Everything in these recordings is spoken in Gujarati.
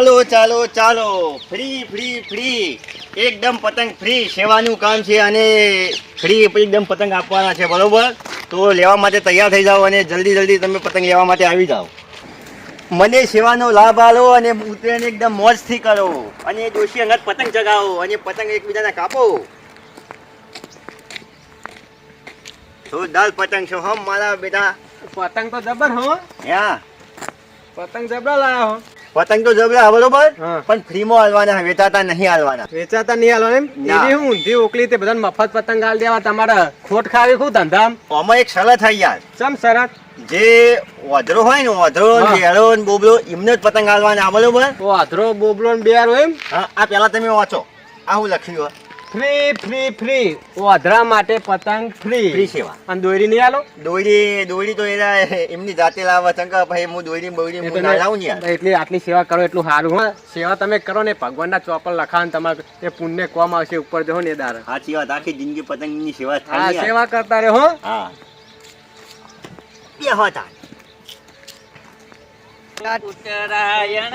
ચાલો ચાલો ચાલો. Free free free. એકદમ પતંગ ફ્રી સેવાનું કામ છે અને ફ્રી એકદમ પતંગ આપવાના છે બરોબર? તો લેવા માટે તૈયાર થઈ જાઓ અને જલ્દી જલ્દી તમે પતંગ લેવા માટે આવી જાઓ. મને સેવાનો લાભ આલો અને ઉત્તરાયણ એકદમ મોજથી કરો. અને જોશી અંગત પતંગ ચગાવો અને પતંગ એકબીજાને કાપો. જોરદાર પતંગ છો હમ મારા બેટા. પતંગ તો જબર હો. હા પતંગ જબરા લાયા હો. પતંગ તો જબરા બરોબર. પણ ફ્રીમાં હાલવાના વેચાતા નહીં હાલવાના વેચાતા નહીં હાલો એમ ના. એવી હું ઊંધી ઓકલી તે બધાને મફત પતંગ આલ દેવા તમારા ખોટ ખાવી ખૂબ ધંધામ આમાં એક સરળ થઈ યાર ચમ શરત જે વાધરો હોય ને વાધરો હા. ને બોબલો એમને જ પતંગ હાલવાના બરોબર ઓ આધરો બોબલો ને બેર એમ હા આ પેલા તમે વાંચો આ હું લખ્યું? ફ્રી ફ્રી ફ્રી ઓ માટે પતંગ ફ્રી ફ્રી સેવા. અને દોરી નહીં આલો દોરી દોરી તો એના એમની જાતે લાવવા ચંકા ભાઈ હું દોરી બોરી હું ના લાવું ને યાર. એટલી આટલી સેવા કરો એટલું સારું હા. સેવા તમે કરો ને ભગવાનના ચોપર લખાણ તમારે એ પુણ્ય કોમ આવશે ઉપર જહો ને દાર સાચી વાત આખી જિંદગી પતંગની સેવા થાય હા સેવા કરતા રહો હા. બે હોતા ઉત્તરાયણ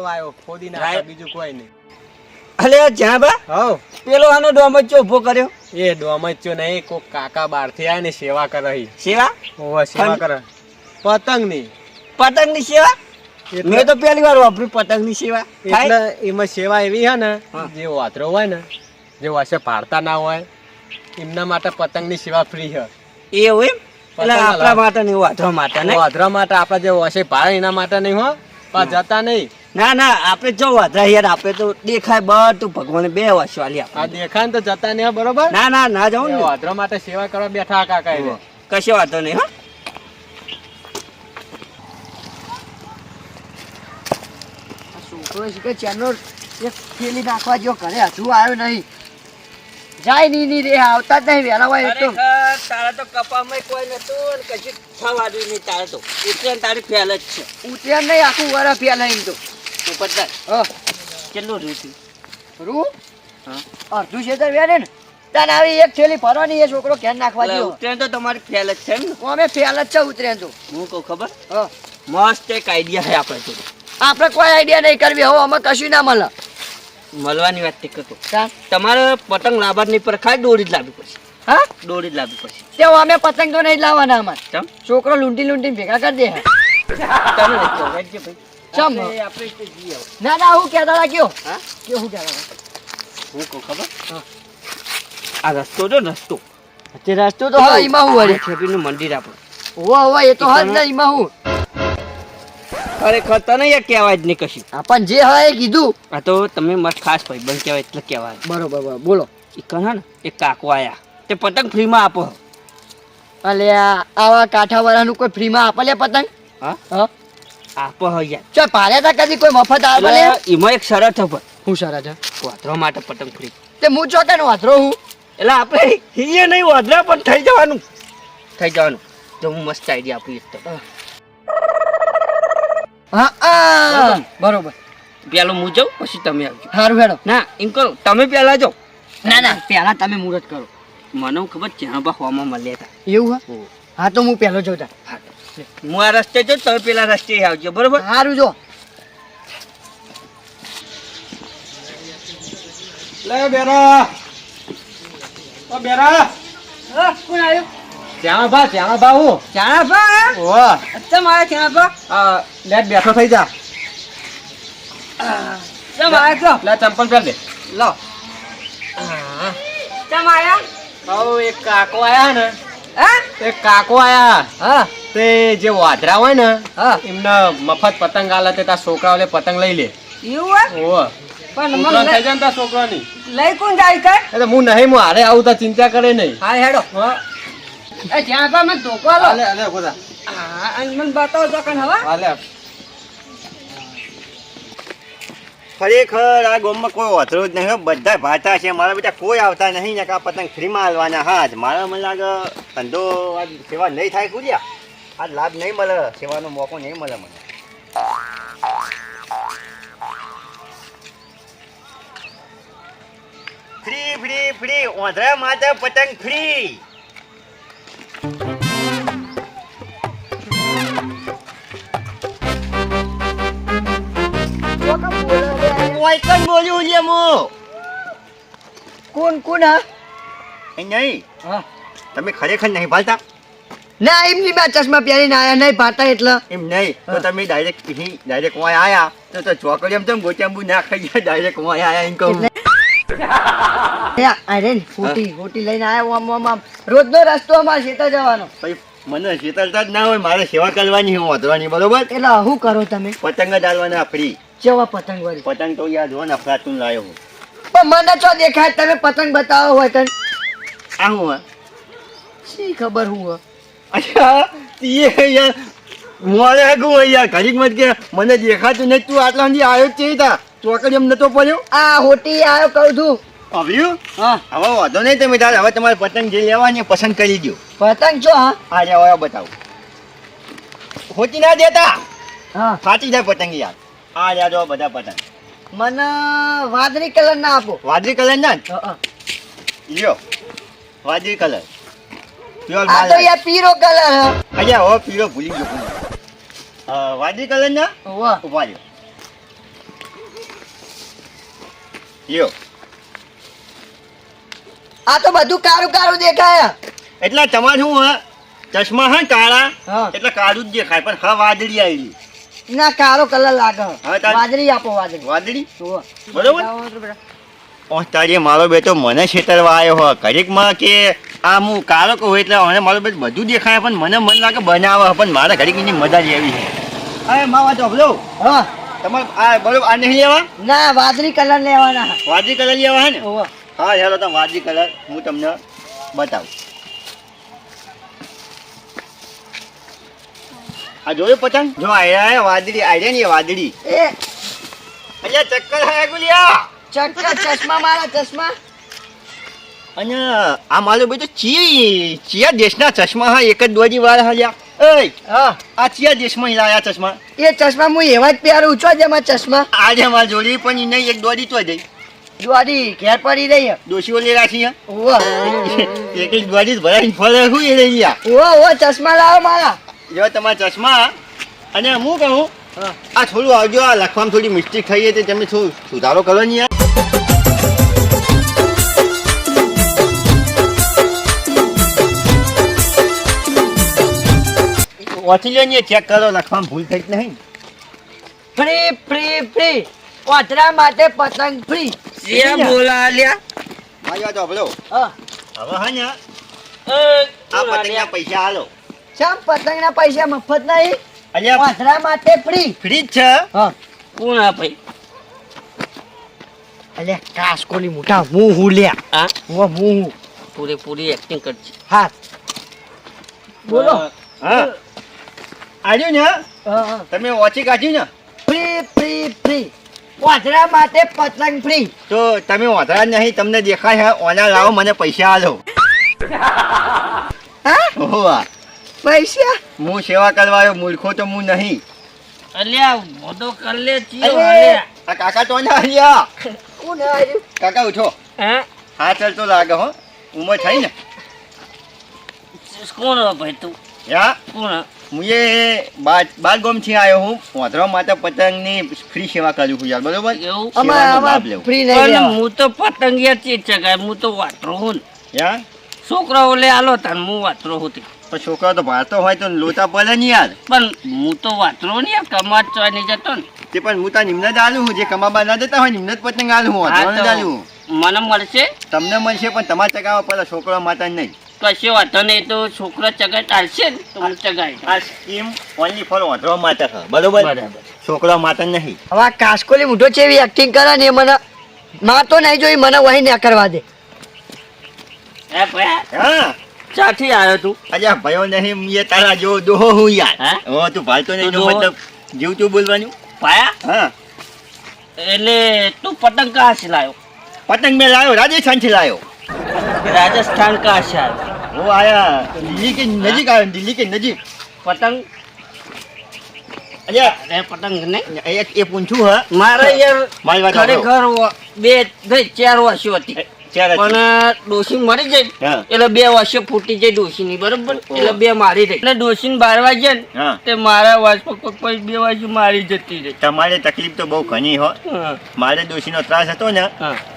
પતંગ બારથી કોક બીજું કોઈ નહીં અલે બા પેલો આનો ડોમચો ઊભો કર્યો એ ડોમચ્યો નહીં કોક કાકા બહારથી આયા ને સેવા? કરે સેવા? ઓવે સેવા કરે પતંગની પતંગની સેવા મેં તો પહેલી વાર વાપર્યું પતંગની સેવા. એટલે એમાં સેવા એવી છે ને જે વાતરો હોય ને જે વાસે પાડતા ના હોય એમના માટે પતંગની સેવા ફ્રી છે. એવું એમ? એટલે આપણા માટે નહીં વાંધવા માટે નહીં? વાધરા માટે આપણે જે હશે ભાઈ એના માટે નહીં હો. પણ જતા નહીં. ના ના આપણે જો વાધરા યાર આપણે તો દેખાય બધું ભગવાન બે વર્ષ વાલી આ દેખાય ને તો જતા નહીં હો, બરોબર? ના ના ના જાઉં ને. વાધરા માટે સેવા કરવા બેઠા કા કાકા એને. કશો વાંધો નહીં હા. છોકરો છે કે ચેનો એક થેલી નાખવા જો ઘરે હજુ આવ્યો નહીં. જાય નહીં નહીં રે આવતા જ નહીં વહેલા હોય તો. તારા તો કપામાં કોઈ નતું ને કશું થવાનું નહીં તારે તો. ઉત્તરાયણ તારી ફેલ જ છે. ઉત્તરાયણ નહીં આખું વરા ફેલ એમ તો. પતા હા. કેટલું રૂ? હા. અડધું છે તો વેરે ને. તારે આવી એક થેલી ભરવાની એ છોકરો ઘેર નાખવા જો ઉત્તરાયણ તો તમારી ફેલ જ છે એમ ને. અમે ફેલ જ છે ઉત્તરાયણ તો. હું કહું ખબર? હા. મસ્ત એક આઈડિયા છે આપણે તો આપણે કોઈ આઈડિયા નહીં કરવી હવે અમે કશું ના મળે. મળવાની વાત તે કરતો તમારે પતંગ લાવવાની પર ખાલી દોરી જ લાવવી પડશે. હા? દોરી જ લાવવી પડશે. તે અમે પતંગ તો નહીં લાવવાના અમાર. છોકરો લૂંટી લૂંટી ભેગા કરી દે. ચમ. ના ના હું કહેતા હતા કયો? કે હું કહેતા હતા? હું કહું ખબર? આ રસ્તો જો રસ્તો. તે રસ્તો તો હા એમાં હું વળી. છેપીનું મંદિર આપણું. હોવા ઓવા એ તો હા જ ને એમાં હું. ખરેખર તને યાર કહેવાય જ નહીં કશું. આપણ પણ જે હા એ કીધું. આ તો તમે મસ્ત ખાસ ભાઈ બન કહેવાય એટલે કહેવાય. બરોબર બરોબર બોલો. એ કહે ને એક કાકો આયા. તે પતંગ ફ્રીમાં આપો. અલે આવા કાંઠાવાળાનું કોઈ ફ્રીમાં આપે લે પતંગ? હા? હા? આપો હૈયા ચાલ પાડ્યા તા કદી કોઈ મફત આવે લે એમાં એક શરત છે હું શરત હે? વાતરો માટે પતંગ ફ્રી. તે હું ચોકે વાંધરો હું? એટલે આપણે હિયે નહીં વાંદરા પણ થઈ જવાનું. થઈ જવાનું. જો હું મસ્ત આઈડિયા આપું એક તો. હા આ! બરોબર? પેલો હું જાઉં પછી તમે આવજો. સારું હેડો. ના એમ કરો તમે પેલા જાઓ. ના ના. પેલા તમે મુહૂર્ત કરો. મને હું ખબર જ્યાં બા હોમાં મળ્યા હતા. એવું હા? હા તો હું પેલો જોતા હા. હું આ રસ્તે જો તમે પેલા રસ્તે આવજો બરોબર? સારું જો. લે બેરા. ઓ બેરા. કોણ આવ્યું? શ્યામા ભા હું? શ્યામાભા ઓ અચ્છા ચમ શ્યામાભા આ લેટ બેઠો થઈ જા. ચમ આયા છો લે ચંપલ પહેર દે. લો. ચમ આયા હઉ એક કાકો આયા ને. હા? એક કાકો આયા. હા? તે જે વાદરા હોય ને હા? એમને મફત પતંગ આલે તે તાર છોકરાઓને પતંગ લઈ લે. એવું હે ઓ પણ મને થઈ જાય ને તાર છોકરાની. લઈ કોણ જાય કે એટલે હું નહીં હું હારે આવું તો ચિંતા કરે નહીં. હા હેડો. હા. એ જ્યાં પર મને ધોકો આલો હાલે હાલે ખોદા હા અને મને બતાવો કણ હવે. હાલે. ખરેખર આ ગામમાં કોઈ ઓથરો જ નહીં બધા ભાતા છે. મારા બેટા કોઈ આવતા નહીં ને આ પતંગ ફ્રીમાં હાલવાના. હા જ. મારા મને લાગે ધંધો આજ સેવા નહીં થાય કુલ્યા આજ લાભ નહીં મળે. સેવાનો મોકો નહીં મળે મને. Free free free. ઓંધરા માટે પતંગ ફ્રી. કઈ બોલ્યું છે મો? કોણ કોણ હા? એ નહીં. હા. તમે ખરેખર નહીં પાલતા ના એમની બા ચશ્મા પહેરીને આયા નહીં પાતા એટલે. એમ નહીં? તો. તમે ડાયરેક્ટ ડાયરેક્ટ વાય આયા. તો તો ચોકડી એમ તેમ ગોચાંબુ ના ખાઈ ગયા ડાયરેક્ટ વાય આયા એમ કહું. અરે ફૂટી ફૂટી લઈને આયા આમ આમ આમ. રોજનો રસ્તો અમારે શેતા જવાનો. પછી મને શીતળતા જ ના હોય મારે સેવા કરવાની હું વધવાની બરોબર? એટલે શું કરો તમે? પતંગ ડાલવાના ફ્રી. કેવા પતંગ વાળી. પતંગ તો હો ને અફલાતુન લાયો હું. પણ મને છો દેખાય તમે પતંગ બતાવો હોય તને. આ હું શી ખબર હું? અચ્છા તીએ યાર મારે હગું હોય યાર ઘડીક મત કે મને દેખાતું નહીં તું આટલા સુધી આવ્યો જ છે તા ચોકડી એમ નતો પડ્યો? આ હોટી આવ્યો કહું છું. આવ્યું હા. હવે વાંધો નહીં તમે તાર હવે તમારે પતંગ જે લેવાની પસંદ કરી દો પતંગ છો હા. આ રહ્યા બતાવું. હોટી ના દેતા? હા. સાચી જાય પતંગ યાર. આ રહ્યા જો બધા પતંગ. મને વાદળી કલર ના આપો. વાદળી કલર ના. લ્યો. વાદળી કલર પ્યોર આ તો પીળો કલર હે. અલ્યા હો પીરો ભૂલી ગયો વાદળી કલર ના? વાહ. ઊભા લ્યો લ્યો. આ તો બધું કારું કારું દેખાય. એટલે તમારું હું ચશ્મા હે કાળા એટલે કાળું જ દેખાય. પણ હા વાદળી આવેલી ના કાળો કલર લાગે. વાદળી આપો વાદળી. વાદળી. બરોબર? લાવો તો ઓ તારી મારો બેટો મને છેતરવા આવ્યો હો. ઘડીકમાં કે આ હું કાળો કહું એટલે મને મારો બેટ બધું દેખાય પણ મને મન લાગે બનાવે પણ મારે ઘડીકની મજા એવી છે. અરે માં વાત હા. તમારે આ બરોબર આ નહીં લેવા? ના વાદળી કલર લેવાના. વાદળી કલર લેવા હે ને. હા હેલો તમે વાદળી કલર હું તમને બતાવું. આ જોયું પતંગ? જો આયા વાદળી આયા ને વાદળી. એ. અહીંયા ચક્કર હે ગુલિયા. ચક્કર ચશ્મા મારા ચશ્મા. અને આ મારો બધો ચી ચિયા દેશના ચશ્મા હા એક જ દોજી વાર હાલ્યા હા. આ ચિયા દેશમાં લાયા ચશ્મા. એ ચશ્મા હું એવા જ પહેરું છો જેમાં ચશ્મા. આજે મારા જોડી પણ એને એક દોડી તો જઈ દોડી ઘેર પડી રહી દોશીઓ લે રાખી હે ઓહો એક એક દોડી જ ભરાઈને ફરે હું એ રહી ગયા ચશ્મા લાવો મારા. જો તમારા ચશ્મા અને હું કહું આ થોડું આવજો આ લખવામાં થોડી મિસ્ટેક થઈ હતી તમે શું સુધારો કરો ને યાર? વાંચી લો ને ચેક કરો લખવામાં ભૂલ થઈ જ નહીં. ફ્રી ફ્રી ફ્રી વાંદરા માટે પતંગ ફ્રી જ્યાં બોલા લ્યા મારી વાત સાંભળો. હા. હવે હા ને આ પતંગના પૈસા હાલો ચમ પતંગના પૈસા મફત નહીં? અલ્યા પાથરા માટે ફ્રી. ફ્રી જ છે? હા. કોણ આ ભાઈ? અલ્યા કાસકોલી મોટા હું હું લે. હા? હું હું પૂરેપૂરી એક્ટિંગ કરજે. હા. બોલો. હા. આવ્યું ને. તમે ઓછી કાઢ્યું ને? Free free free. વાંધરા માટે પતંગ ફ્રી. તો તમે વાંધા નહીં તમને દેખાય હા ઓના લાવો મને પૈસા આલો. હા? પૈસા? હું સેવા કરવા આવ્યો મૂર્ખો તો હું નહીં. અલ્યા મોટો કર લે અલ્યા આ કાકા તો ના આવ્યા. કોણ આવ્યું કાકા ઉઠો. હે? હા ચાલતો લાગે હો. ઉંમર થઈ ને. કોણ ભાઈ તું? યા? કોણ હું? એ બાર બાર ગામથી આવ્યો હું. વાંધરા માટે પતંગની ફ્રી સેવા કરું છું યાર બરોબર? એવું. ફ્રી નહીં હું તો પતંગિયા ચીજ ચગાય હું તો વાતરો હું યા? છોકરાઓ લે આલો તાન હું વાતરો હોતી પણ છોકરા તો ભારતો હોય તો લોતા પડે નહીં યાર. પણ હું તો વાતરો ને કમાત ચોય નહીં જતો ને. તે પણ હું તો નિમ્ન જ આલું હું જે કમાબા ના દેતા હોય નિમ્ન જ પતંગ આલું હું વાતરો આલું મને મળશે? તમને મળશે પણ તમારે ચગાવવા પડે છોકરા માતા નહીં. કશો વાંધો નહીં તો છોકરા ચગાય ચાલશે ને? તો હું ચગાય આ સ્કીમ ઓનલી ફોર વાંધો માતા બરોબર? છોકરો છોકરા માટે નહીં. હવે કાશકોલી મૂઢો છે એવી એક્ટિંગ કરે ને એ મને માં તો નહીં જોઈ મને વહી ના કરવા દે. હે. ક્યાંથી આવ્યો તું? અજા ભયો નહીં એ તારા જો દોહો હું યાર. હો? તું ભાલતો નહીં જો મતલબ જીવતું બોલવાનું? પાયા? હા. એટલે તું પતંગ કા છે લાવ્યો પતંગ મેં લાવ્યો રાજસ્થાનથી લાવ્યો રાજસ્થાન કા છે આવ્યો? હું આયા દિલ્હી કે નજીક આવ્યો દિલ્હી કે નજીક? પતંગ? અલ્યા પતંગ નહીં? એ પૂછું હા. મારે યાર મારી વાત ખરેખર બે ચાર વર્ષ હતી. પણ ડોસી મરી જાય એટલે બે વર્ષે ફૂટી જાય ડોસીની બરોબર? એટલે બે મારી રહી. એટલે ડોસીને બાર વાગે ને તે મારા વાસ પર બે વાગે મારી જતી રહી. તમારે તકલીફ તો બહુ ઘણી હોય મારે ડોસી નો ત્રાસ હતો ને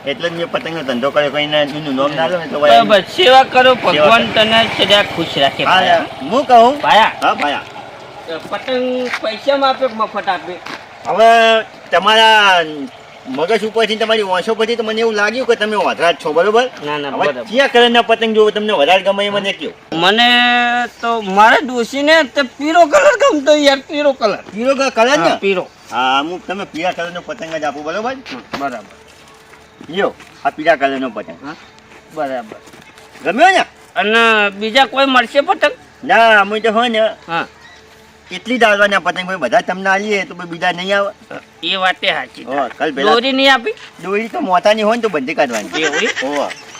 એટલે જ મેં પતંગનો ધંધો કર્યો. કઈ ના નામ ના લો ને તો બરાબર. સેવા કરો ભગવાન તને સદા ખુશ રાખે. હા કહું? ભાયા. હા ભાયા. પતંગ પૈસામાં આપે મફત આપે? હવે તમારા મગજ ઉપરથી તમારી વાંસો પરથી તો મને એવું લાગ્યું કે તમે વધારે છો બરોબર? ના ના બરાબર. કયા કલરના પતંગ જોવો તમને વધારે ગમે એ મને કયો મને તો મારે ડોસીને તે પીળો કલર ગમતો યાર પીરો કલર. પીરો કલર ને? પીરો હા હું તમે પીળા કલરનો પતંગ જ આપું બરોબર? બરાબર. લ્યો આ પીળા કલરનો પતંગ. બરાબર. ગમ્યો ને? અને બીજા કોઈ મળશે પતંગ? ના અમે તો હોય ને હા. એટલી દાળવાના પતંગ ભાઈ બધા તમને આલીએ તો બીજા નહીં આવે. એ વાતે સાચી. કાલ દોરી નહીં આપી? દોરી તો મોતાની હોય ને તો બંધી કાઢવાની.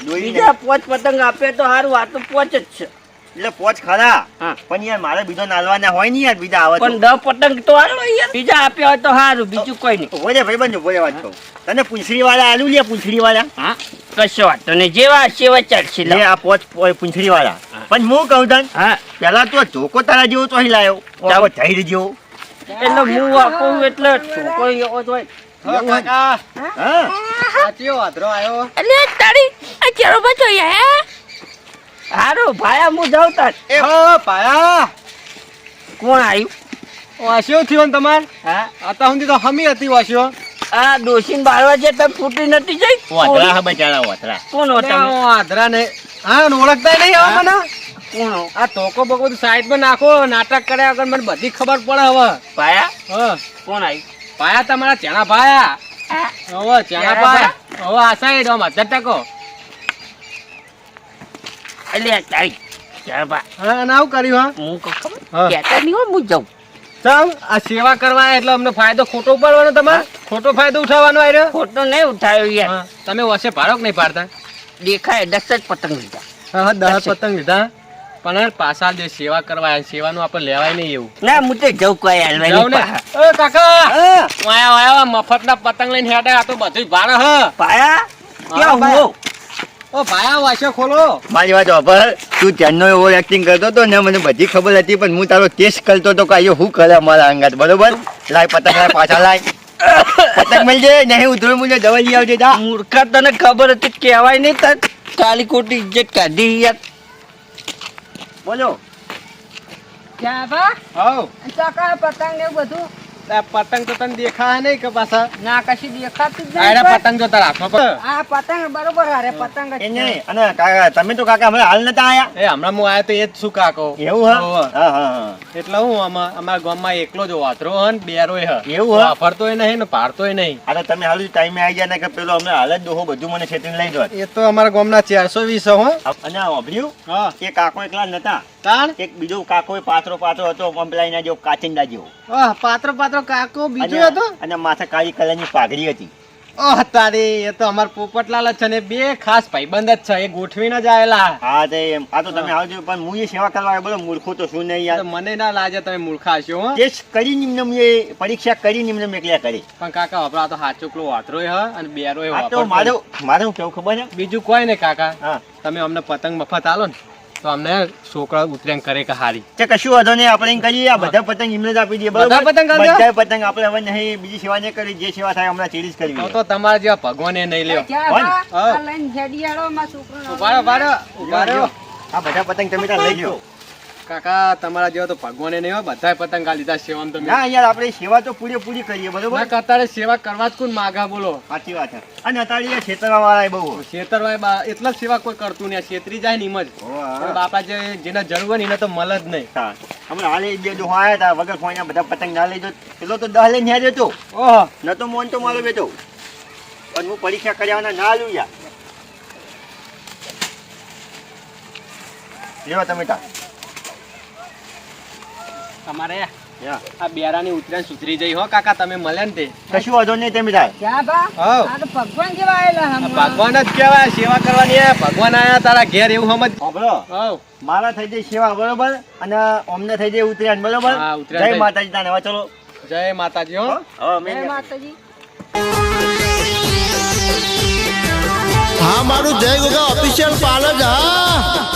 દોરી બીજા પોચ પતંગ આપે તો સારું આ તો પોચ જ છે. એટલે પોચ ખરા પણ યાર મારે બીજો નાલવાના હોય ને યાર બીજા આવે પણ દસ પતંગ તો હાલો યાર. બીજા આપ્યા હોય તો સારું બીજું કોઈ નહીં. ઊભો ભાઈ બંધ ઊભો વાત કહું તને પૂંછડી વાળા આલુ લે પૂંછડી વાળા હા કશો વાંધો નહીં. જેવા સેવા ચાલશે. લે આ પોચ પૂંછડી વાળા પણ હું કહું તને હા. પેલા તો જોકો તારા જેવો તો અહીં લાયો જઈ જેવો. એટલે હું આપું એટલે છોકરો એવો જ હોય. હા? સાચી વાંધરો આવ્યો એટલે તારી આ ચેરો બચો હે? હારું ભાયા હું જાઉં તાર. એ હો કોણ આવ્યું વાસ્યો થયો ને તમાર? હા. અત્યાર સુધી તો હમી હતી વાસ્યો આ ડોસીન બાળવા જે તને ફૂટી નથી જઈ? વાતરા બચારા વાતરા કોણ તમે આધરા ને હા ઓળખતા નહીં હવે મને? કોણ? આ ટોકો બકો બધું સાઈડમાં નાખો નાટક કર્યા વગર મને બધી ખબર પડે હવે. પાયા? હ. કોણ આવી પાયા તમારા ચણા પાયા હવે ચણા પાયા હવે આ સાઈડ આમ હાજર ટકો. એટલે તારી ચાલ બા હા અને આવું કર્યું હા? હું ખબર? કહેતા નહીં હો હું જાઉં. ચાલ આ સેવા કરવા એટલે અમને ફાયદો ખોટો પડવાનો તમારે? ખોટો ફાયદો ઉઠાવવાનો આવ્યો ખોટો નહીં ઉઠાયો યાર. તમે વસે ભાડો કે નહીં પાડતા? દેખાય દસ જ પતંગ લીધા. હા દસ. પતંગ લીધા. પણ પાછા જે સેવા કરવા સેવા સેવાનું આપણે લેવાય નહીં એવું. ના હું તો જાઉં કોઈ ને. એ કાકા! વાયા વાયા મફતના પતંગ લઈને હેડે આ તો બધું ભાડે હ. પાયા ક્યાં હું ઓ ભાયા વાસ્યો ખોલો. મારી વાત તું ત્યાંનો એવો એક્ટિંગ કરતો તો ને મને બધી ખબર હતી પણ હું તારો ટેસ્ટ કરતો તો કે આયો હું કરે મારા અંગાત બરોબર? લાય પતંગ લાય પાછા લાય. પતંગ મળી નહીં ઉધરો મુજબ દવા લઈ આવજે જા. મૂર્ખા તને ખબર હતી કહેવાય નહીં તાર કાલી ખોટી ઇજ્જત કાઢી યાર. બોલો. ક્યાં બા હા ચકા પતંગ ને બધું? આ પતંગ તો તને દેખા નહીં કે પાછા. ના કશી દેખાતી જ નહીં નહીં પતંગ જો તારા હાથમાં પર આ પતંગ બરોબર હારે પતંગ એ છે. નહીં અને કાકા તમે તો કાકા હમણાં હાલ નતા આયા? એ હમણાં હું આયો તો એ જ શું કાકો? એવું હા? હા હા. હા એટલે હું આમાં અમારા ગામમાં એકલો જ વાતરો હન ને બેરોય હ. એવું હા? વાપરતોય નહીં ને પાડતોય નહીં. અરે તમે હાલ ટાઈમે આવી ગયા ને કે પેલો અમે હાલ જ દોહો બધું મને છેતીને લઈ જોત એ તો અમારા ગામના ચારસો વીસ હો અને આ હા. એ કાકો એકલા નતા? તાણ? એક બીજો કાકો એ પાત્રો પાત્રો હતો પંપલાઈના જેવો કાચિંડા જેવો. પાત્રો પાત્રો પાત્રો કાકો બીજો હતો? અને માથે કાળી કલરની પાઘડી હતી. ઓહ તારી એ તો અમાર પોપટલાલ છે ને બે ખાસ ભાઈબંધ જ છે એ ગોઠવીને જ આયેલા. હા તે આ તો તમે આવજો પણ હું એ સેવા કરવા આવ્યો બોલો મૂર્ખો તો શું નહીં યાર. મને ના લાગે તમે મૂર્ખા હશો હો. ટેસ્ટ કરી નિમ્ન એ પરીક્ષા કરી નિમ્ન મેં એકલા કરી. પણ કાકા વપરા તો હાચો પેલો વાતરો હ અને મારું મારું હું કેવું ખબર છે? બીજું કોઈ ને કાકા. હા. તમે અમને પતંગ મફત આલો ને. તો અમને છોકરા ઉતરેણ કરે કે હારી. તે કશું વાંધો નહીં આપણે કહીએ આ બધા પતંગ એમને જ આપી દઈએ બધા પતંગ બધા પતંગ આપણે હવે નહીં બીજી સેવા નહીં કરી જે સેવા થાય હમણાં ચીરી જ તો કરવી તો તમારે જેવા ભગવાન એ નહીં લેવો ઉભારો ઉભારો? આ બધા પતંગ તમે ત્યાં લઈ જાઓ કાકા તમારા જેવા તો ભગવાન નહીં હોય બધા પતંગ આ લીધા સેવા તમે. ના યાર આપણે સેવા તો પૂરેપૂરી કરીએ બરોબર? અત્યારે સેવા કરવા જ કોણ માગા બોલો. સાચી વાત છે. અને અત્યારે એ ખેતરવા વાળા બહુ. ખેતરવાય બા એટલા સેવા કોઈ કરતું નહીં છેતરી જાય ને એમ જ. બાપા જે જેને જરૂર હોય ને એને તો મળે જ નહીં. હમણાં હાલે બે જો આવ્યા હતા વગર ફોઈના બધા પતંગ ના લઈ જો. પેલો તો દહ લઈને હેડ્યો જતો. ઓહ. ન તો મોન તો મારો બેટો. પણ હું પરીક્ષા કર્યાના ના લઉં યાર. લેવા તમે તા. તમારે. આ બેરાની ઉતરાણ સુધરી જઈ હો કાકા તમે મળે ને તે. કશું વાંધો નહીં તેમ તો ભગવાન જેવા આવેલા ભગવાન જ કેવાય સેવા કરવાની ભગવાન આયા તારા ઘેર એવું સમજ. સાંભળો. મારા થઈ જાય સેવા બરોબર? અને અમને થઈ જાય ઉતરાયણ બરોબર? જય માતાજી તાને. હવે ચલો. જય માતાજી હો. જય માતાજી. હા મારું જય ગોગા ઓફિશિયલ પાર્લર હા.